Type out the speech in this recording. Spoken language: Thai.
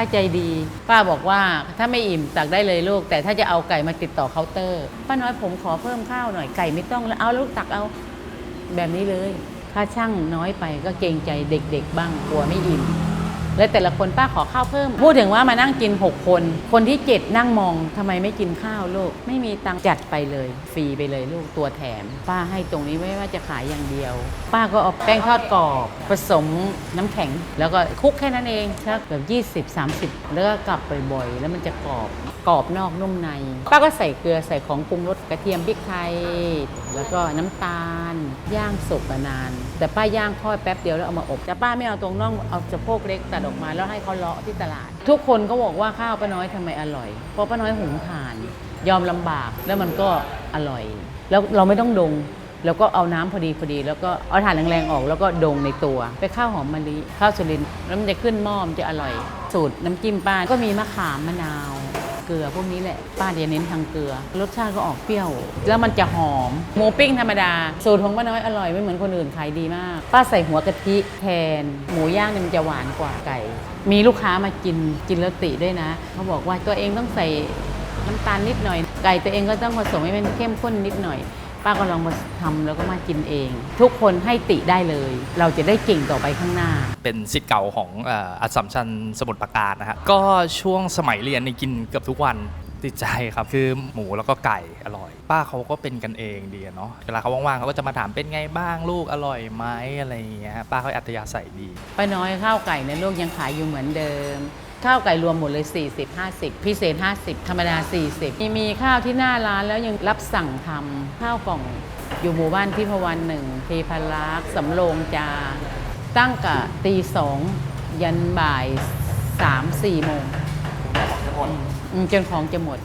ป้าใจดี ป้าบอกว่าถ้าไม่อิ่มตักได้เลยลูก แต่ถ้าจะเอาไก่มาติดต่อเคาน์เตอร์ ป้าน้อยผมขอเพิ่มข้าวหน่อยไก่ไม่ต้องแล้วเอาลูกตักเอาแบบนี้เลย ค่าช่างน้อยไปก็เกรงใจเด็ก ๆ บ้างกลัวไม่อิ่ม แล้วแต่ละคนป้าขอข้าวเพิ่ม พูดถึงว่ามานั่งกิน 6 คน คนที่ 7 นั่งมองทำไมไม่กินข้าวลูก ไม่มีตังจัดไปเลย ฟรีไปเลยลูกตัวแถม ป้าให้ตรงนี้ไม่ว่าจะขายอย่างเดียว ป้าก็เอาแป้งทอดกรอบ ผสมน้ำแข็ง แล้วก็คลุกแค่นั้นเองสักแบบ20 30 แล้วก็กลับบ่อยๆ แล้วมันจะกรอบกรอบนอกนุ่มใน ป้าก็ใส่เกลือใส่ของปรุงรสกระเทียมพริกไทย แล้วก็น้ำตาล ย่างสุกนาน แต่ป้าย่างทอดแป๊บเดียวแล้วเอามาอบแต่ป้าไม่เอาตรงน่องเอาสะโพกเล็กแตัดออกมาแล้วให้เขาเลาะที่ตลาด ทุกคนก็บอกว่าข้าวป้าน้อยทำไมอร่อย เพราะป้าน้อยหุงถ่าน ยอมลำบากแล้วมันก็อร่อย แล้วเราไม่ต้องดง แล้วก็เอาน้ำพอดีพอดี แล้วก็เอาถ่านแรงๆออก แล้วก็ดงในตัว ไปข้าวหอมมะลิข้าวสุรินแล้วมันจะขึ้นหม้อมันจะอร่อย สูตรน้ำจิ้มป้าก็มีมะขามมะนาว กลือพวกนี้แหละ ป้าจะเน้นทางเกลือ รสชาติก็ออกเปรี้ยว แล้วมันจะหอมหมูปิ้งธรรมดา สูตรของป้าน้อยอร่อยไม่เหมือนคนอื่นขายดีมาก ป้าใส่หัวกะทิแทน หมูย่างเนี่ยมันจะหวานกว่าไก่ มีลูกค้ามากินกินแล้วติด้วยนะ เขาบอกว่าตัวเองต้องใส่น้ำตาลนิดหน่อย ไก่ตัวเองก็ต้องผสมให้มันเข้มข้นนิดหน่อย ป้าก็ลองมาทำแล้วก็มากินเอง ทุกคนให้ติได้เลย เราจะได้เก่งต่อไปข้างหน้า เป็นสิทธิ์เก่าของเอัสสัมชัญสมุทรปราการนะฮะก็ช่วงสมัยเรียนนี่กินเกือบทุกวันติดใจครับ คือหมูแล้วก็ไก่อร่อย ป้าเขาก็เป็นกันเองดีอะเนาะเวลาเขาว่างๆเขาก็จะมาถามเป็นไงบ้างลูกอร่อยไหมอะไรอย่างเงี้ยป้าเขาอัธยาศัยดี ป้าน้อยข้าวไก่ในยลูกยังขายอยู่เหมือนเดิม ข้าวไก่รวมหมดเลย 40 50 พิเศษ 50 ธรรมดา 40 มีมีข้าวที่หน้าร้านแล้วยังรับสั่งทำข้าวกล่องอยู่หมู่บ้านที่พวันหนึ่งเทพารักษ์สำโรงจา ตั้งกะตีสองยันบ่าย 3 4 โมงอืมจนของจะหมด